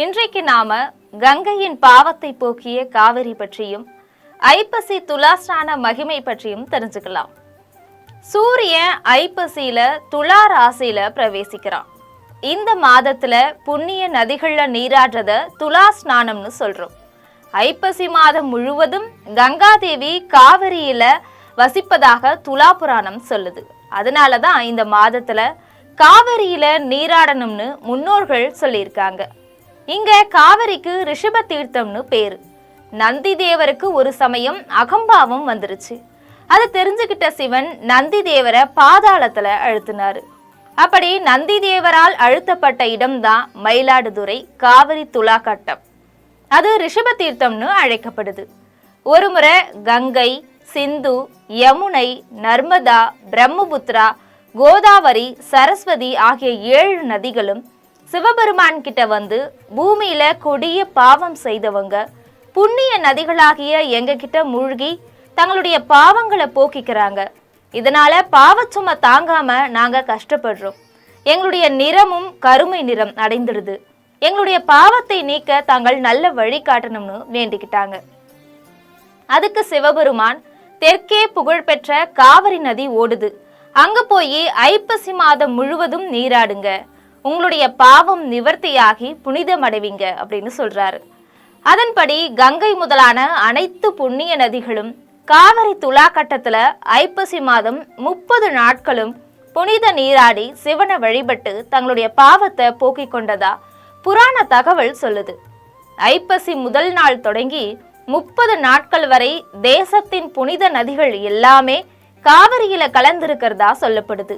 இன்றைக்கு நாம கங்கையின் பாவத்தை போக்கிய காவிரி பற்றியும் ஐப்பசி துலாஸ்தான மகிமை பற்றியும் தெரிஞ்சுக்கலாம். சூரியன் ஐப்பசியில துலா ராசியில பிரவேசிக்கிறான். இந்த மாதத்துல புண்ணிய நதிகள்ல நீராடுறத துலா ஸ்நானம்னு சொல்றோம். ஐப்பசி மாதம் முழுவதும் கங்காதேவி காவிரியில வசிப்பதாக துலா புராணம் சொல்லுது. அதனால தான் இந்த மாதத்துல காவிரியில நீராடணும்னு முன்னோர்கள் சொல்லியிருக்காங்க. இங்க காவிரிக்கு ரிஷப தீர்த்தம்னு பேரு. நந்தி தேவருக்கு ஒரு சமயம் அகம்பாவம் வந்துருச்சு. அதை தெரிஞ்சுக்கிட்ட சிவன் நந்தி தேவரை பாதாளத்துல அழுத்தினாரு. அப்படி நந்தி தேவரால் அழுத்தப்பட்ட இடம்தான் மயிலாடுதுறை காவிரி துலா கட்டம் அது ரிஷப தீர்த்தம்னு அழைக்கப்படுது. ஒருமுறை கங்கை சிந்து யமுனை நர்மதா பிரம்மபுத்திரா கோதாவரி சரஸ்வதி ஆகிய ஏழு நதிகளும் சிவபெருமான் கிட்ட வந்து பூமியில கொடிய பாவம் செய்தவங்க புண்ணிய நதிகளாகிய எங்க கிட்ட மூழ்கி தங்களுடைய பாவங்களை போக்கிக்கிறாங்க. இதனால பாவச்சுமை தாங்காம நாங்க கஷ்டப்படுறோம். எங்களுடைய நிறமும் கருமை நிறம் அடைந்துடுது. எங்களுடைய பாவத்தை நீக்க தாங்கள் நல்ல வழி காட்டணும்னு வேண்டிக்கிட்டாங்க. அதுக்கு சிவபெருமான் தெற்கே புகழ்பெற்ற காவிரி நதி ஓடுது. அங்க போய் ஐப்பசி மாதம் முழுவதும் நீராடுங்க. உங்களுடைய பாவம் நிவர்த்தியாகி புனிதமடைவீங்க அப்படின்னு சொல்றாரு. அதன்படி கங்கை முதலான அனைத்து புண்ணிய நதிகளும் காவிரி துலா கட்டத்துல ஐப்பசி மாதம் முப்பது நாட்களும் புனித நீராடி சிவனை வழிபட்டு தங்களுடைய பாவத்தை போக்கிக் கொண்டதா புராண தகவல் சொல்லுது. ஐப்பசி முதல் நாள் தொடங்கி முப்பது நாட்கள் வரை தேசத்தின் புனித நதிகள் எல்லாமே காவிரியில கலந்திருக்கிறதா சொல்லப்படுது.